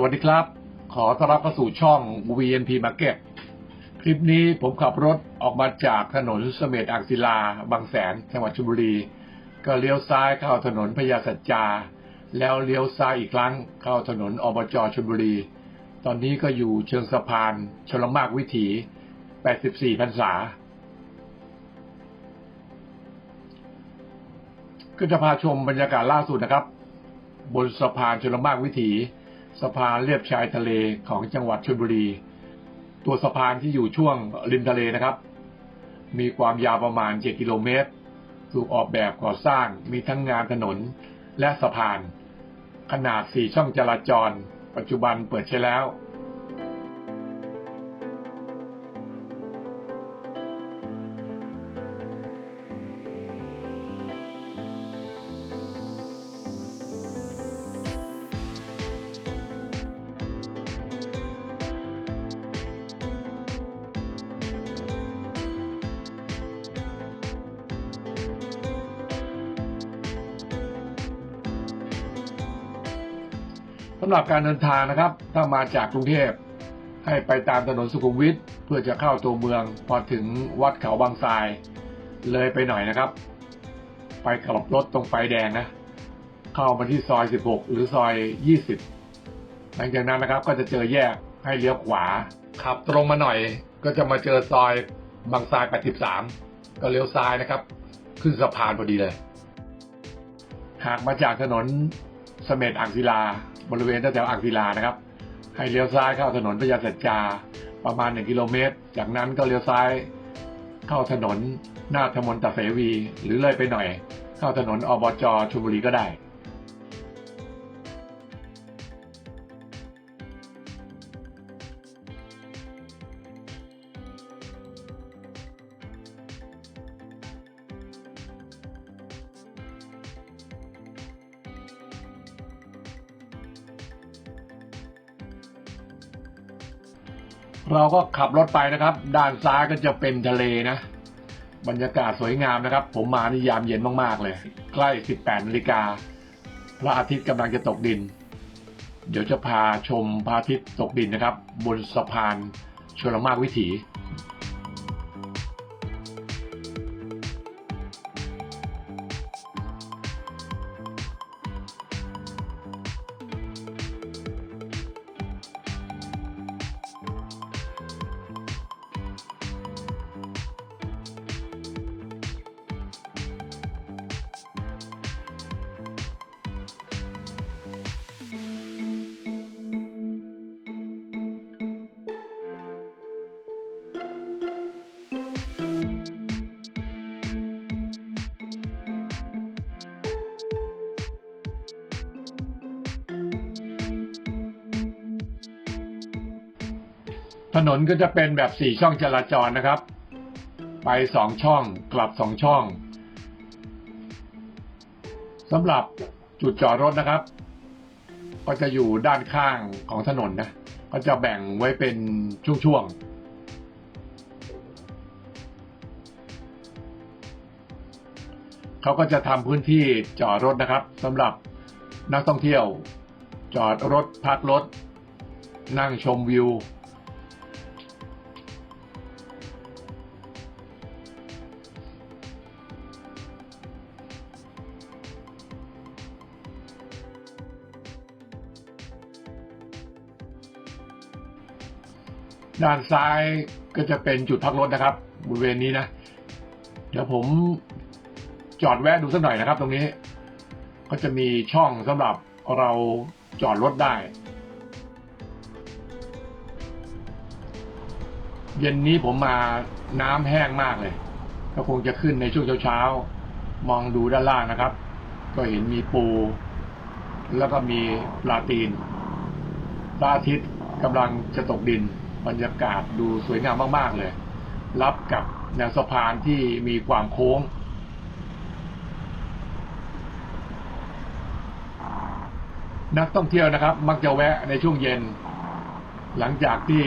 สวัสดีครับ ขอต้อนรับเข้าสู่ช่อง VNP Market คลิปนี้ผมขับรถออกมาจากถนนเสม็ดอ่างศิลา บางแสน จังหวัดชลบุรี ก็เลี้ยวซ้ายเข้าถนนพญาสัจจา แล้วเลี้ยวซ้ายอีกครั้งเข้าถนนอบจชลบุรี ตอนนี้ก็อยู่เชิงสะพานชลมากวิถี 84พรรษา ก็จะพาชมบรรยากาศล่าสุดนะครับ บนสะพานชลมากวิถี สะพานเลียบชายทะเลของจังหวัดชลบุรี ตัวสะพานที่อยู่ช่วงริมทะเลนะครับ มีความยาวประมาณ 7 กิโลเมตร ถูกออกแบบก่อสร้างมีทั้งงานถนนและสะพาน ขนาด 4 ช่องจราจร ปัจจุบันเปิดใช้แล้ว สำหรับการเดินทางนะครับ ถ้ามาจากกรุงเทพให้ไปตามถนนสุขุมวิทเพื่อจะเข้าตัวเมืองพอถึงวัดเขาบางทราย เลยไปหน่อยนะครับ ไปกลับรถตรงไฟแดงนะ เข้ามาที่ซอย 16 หรือซอย 20 หลังจากนั้นนะครับก็จะเจอแยกให้เลี้ยวขวา ขับตรงมาหน่อยก็จะมาเจอซอยบางทราย 83 ก็เลี้ยวซ้ายนะครับ ขึ้นสะพานพอดีเลย หากมาจากถนนเสม็ดอ่างศิลา บริเวณแถวอ่างศิลานะครับ ให้เลี้ยวซ้ายเข้าถนนพญาสัจจาประมาณ 1 กิโลเมตร จากนั้นก็เลี้ยวซ้าย เข้าถนนหน้าธมนตเสวี หรือเลยไปหน่อย เข้าถนนอบจชลบุรีก็ได้ เราก็ขับรถไปนะครับ ด้านซ้ายก็จะเป็นทะเลนะ บรรยากาศสวยงามนะครับ ผมมานี่ยามเย็นมากๆเลย ใกล้ 18นาฬิกาพระอาทิตย์กำลังจะตกดิน เดี๋ยวจะพาชมพระอาทิตย์ตกดินนะครับ บนสะพานชลมากวิถี ถนนก็จะเป็นแบบสี่ช่องจราจรนะครับ ไปสองช่องกลับสองช่องสำหรับจุดจอดรถนะครับ ก็จะอยู่ด้านข้างของถนนนะ ก็จะแบ่งไว้เป็นช่วงๆเขาก็จะทำพื้นที่จอดรถนะครับสำหรับนักท่องเที่ยว จอดรถพักรถ นั่งชมวิว ด้านซ้ายก็จะเป็นจุดพักรถนะครับบริเวณนี้นะ เดี๋ยวผมจอดแวะดูสักหน่อยนะครับ ตรงนี้ ก็จะมีช่องสำหรับเราจอดรถได้ เย็นนี้ผมมาน้ำแห้งมากเลย ก็คงจะขึ้นในช่วงเช้าๆ มองดูด้านล่างนะครับ ก็เห็นมีปู แล้วก็มีปลาตีนพระอาทิตย์กำลังจะตกดิน บรรยากาศดูสวยงามมากๆเลย รับกับแนวสะพานที่มีความโค้ง นักท่องเที่ยวนะครับ มักจะแวะในช่วงเย็น หลังจากที่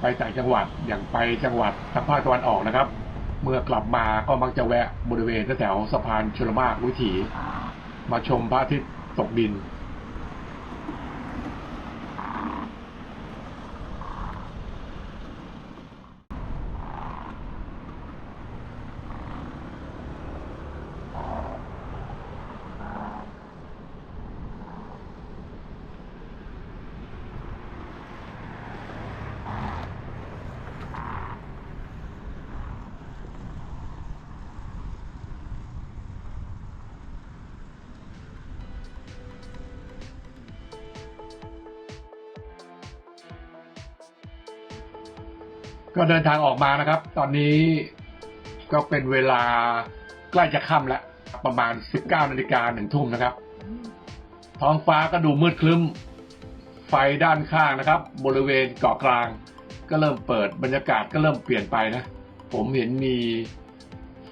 ไปต่างจังหวัดอย่างไปจังหวัดทางภาคตะวันออกนะครับ เมื่อกลับมาก็มักจะแวะบริเวณแถวสะพานชลมากวิถี มาชมพระอาทิตย์ตกดิน ก็เดินทางออกมานะครับ ตอนนี้ก็เป็นเวลาใกล้จะค่ำแล้ว ประมาณ 19นาฬิกาหนึ่งทุ่มนะครับ ท้องฟ้าก็ดูมืดครึ้ม ไฟด้านข้างนะครับ บริเวณเกาะกลาง ก็เริ่มเปิดบรรยากาศก็เริ่มเปลี่ยนไปนะ ผมเห็นมี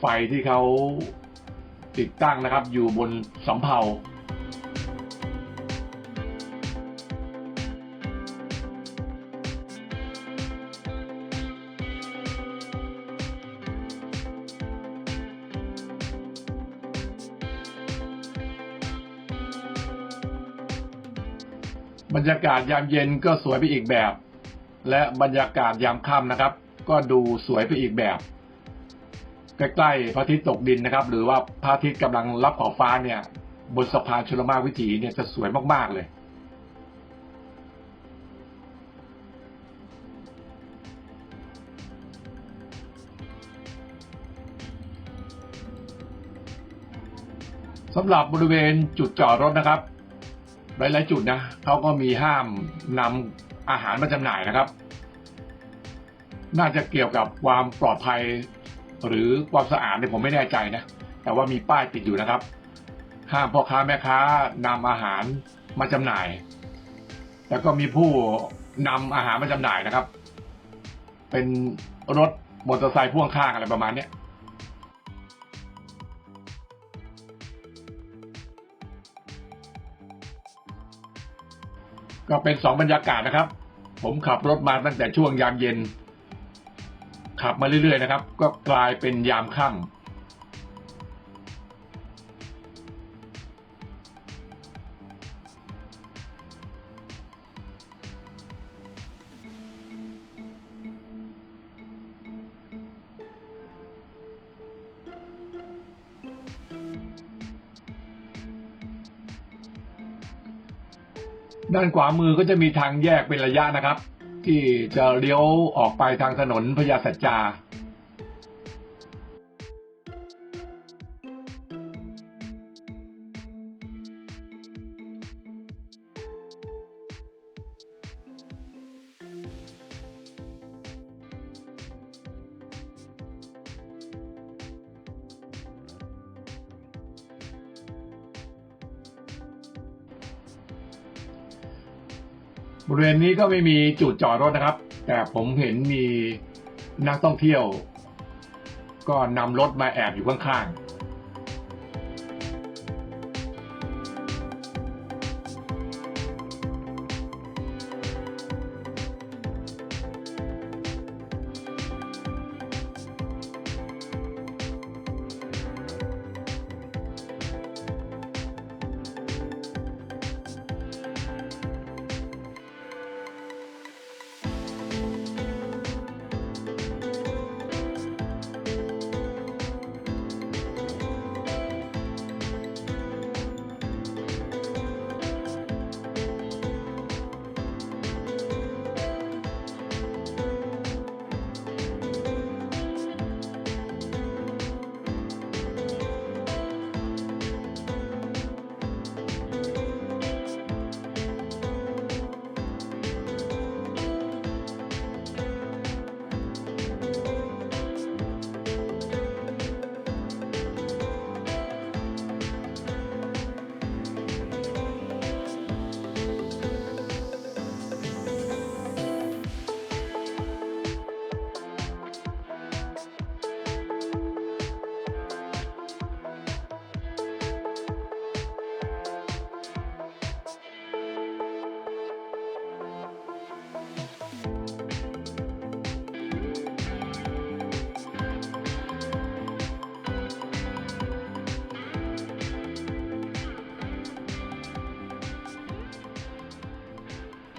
ไฟที่เขาติดตั้งนะครับ อยู่บนสำเภา บรรยากาศยามเย็นก็สวยไปอีกแบบ และบรรยากาศยามค่ำนะครับ ก็ดูสวยไปอีกแบบ ใกล้ๆพระอาทิตย์ตกดินนะครับ หรือว่าพระอาทิตย์กำลังรับขอบฟ้าเนี่ย บนสะพานชลมาวิถีเนี่ยจะสวยมากๆเลยสำหรับบริเวณจุดจอดรถนะครับ หลาย ๆ จุดนะเขาก็มีห้ามนำอาหารมาจำหน่ายนะครับ น่าจะเกี่ยวกับความปลอดภัย หรือความสะอาดเนี่ยผมไม่แน่ใจนะ แต่ว่ามีป้ายติดอยู่นะครับ ห้ามพ่อค้าแม่ค้านำอาหารมาจำหน่าย แล้วก็มีผู้นำอาหารมาจำหน่ายนะครับ เป็นรถมอเตอร์ไซค์พ่วงข้างอะไรประมาณเนี้ ก็เป็นสองบรรยากาศนะครับ ผมขับรถมาตั้งแต่ช่วงยามเย็น ขับมาเรื่อยๆนะครับ ก็กลายเป็นยามค่ำ ด้านขวามือก็จะมีทางแยกเป็นระยะนะครับ ที่จะเลี้ยวออกไปทางถนนพญาสัจจา บริเวณนี้ก็ไม่มีจุดจอดรถนะครับ แต่ผมเห็นมีนักท่องเที่ยว ก็นำรถมาแอบอยู่ข้างๆ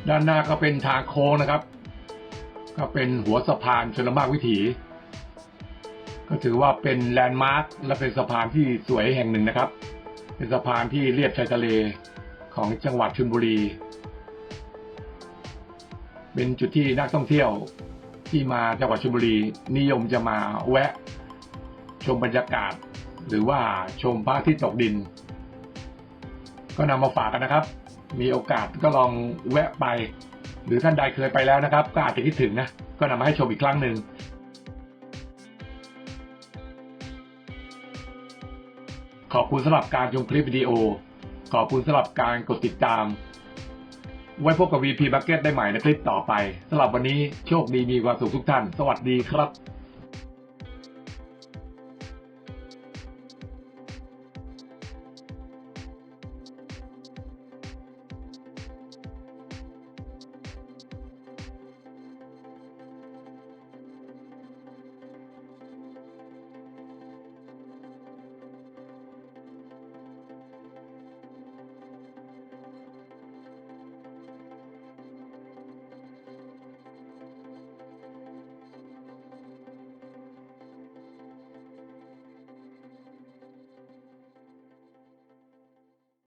ด้านหน้าก็เป็นทางโค้งนะครับ ก็เป็นหัวสะพานชลมารวิถี ก็ถือว่าเป็นแลนด์มาร์คและเป็นสะพานที่สวยแห่งหนึ่งนะครับ เป็นสะพานที่เลียบชายทะเลของจังหวัดชลบุรี เป็นจุดที่นักท่องเที่ยวที่มาจังหวัดชลบุรี นิยมจะมาแวะ ชมบรรยากาศ หรือว่าชมพระอาทิตย์ตกดิน ก็นำมาฝากกันนะครับ มีโอกาสก็ลองแวะไป หรือท่านใดเคยไปแล้วนะครับ ก็อาจจะคิดถึงนะ ก็นำมาให้ชมอีกครั้งหนึ่งขอบคุณสำหรับการชมคลิปวิดีโอ ขอบคุณสำหรับการกดติดตาม ไว้พบกับ VP Bucket ได้ใหม่ในคลิปต่อไปสำหรับวันนี้โชคดีมีความสุขทุกท่าน สวัสดีครับ